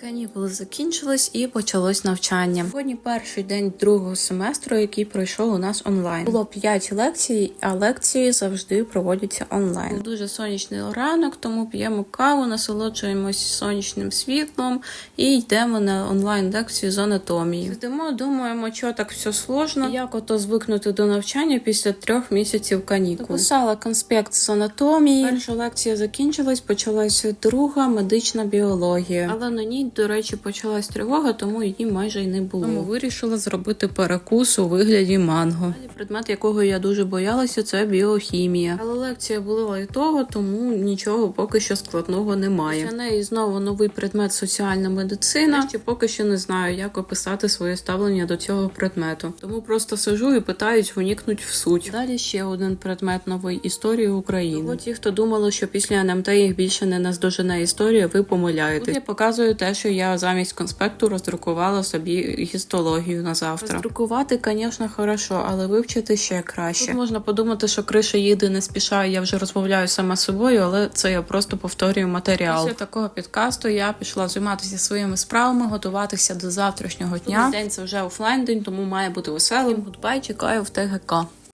Канікули закінчились і почалось навчання. Сьогодні перший день другого семестру, який пройшов у нас онлайн. Було 5 лекцій, а лекції завжди проводяться онлайн. Дуже сонячний ранок, тому п'ємо каву, насолоджуємось сонячним світлом і йдемо на онлайн лекцію з анатомії. Сидимо, думаємо, що так все сложно, як ото звикнути до навчання після трьох місяців канікул. Писала конспект з анатомії. Перша лекція закінчилась, почалася друга медична біологія. Але на ній, до речі, почалась тривога, тому її майже й не було. Тому вирішила зробити перекус у вигляді манго. Предмет, якого я дуже боялася, це біохімія. Але лекція була лайтова, тому нічого поки що складного немає. Для неї знову новий предмет соціальна медицина. Ще поки що не знаю, як описати своє ставлення до цього предмету. Тому просто сижу і питаюсь вникнуть в суть. Далі ще один предмет новий історії України. Тому ті, хто думали, що після НМТ їх більше не наздожене історія, ви помиляєтесь. Тут я показую те, що я замість конспекту роздрукувала собі гістологію на завтра. Роздрукувати, звісно, хорошо, але вивчити ще краще. Тут можна подумати, що криша їде не спішає, я вже розмовляю сама з собою, але це я просто повторюю матеріал. Після такого підкасту я пішла займатися своїми справами, готуватися до завтрашнього дня. День це вже офлайн день, тому має бути веселим. Гудбай, чекаю в ТГК.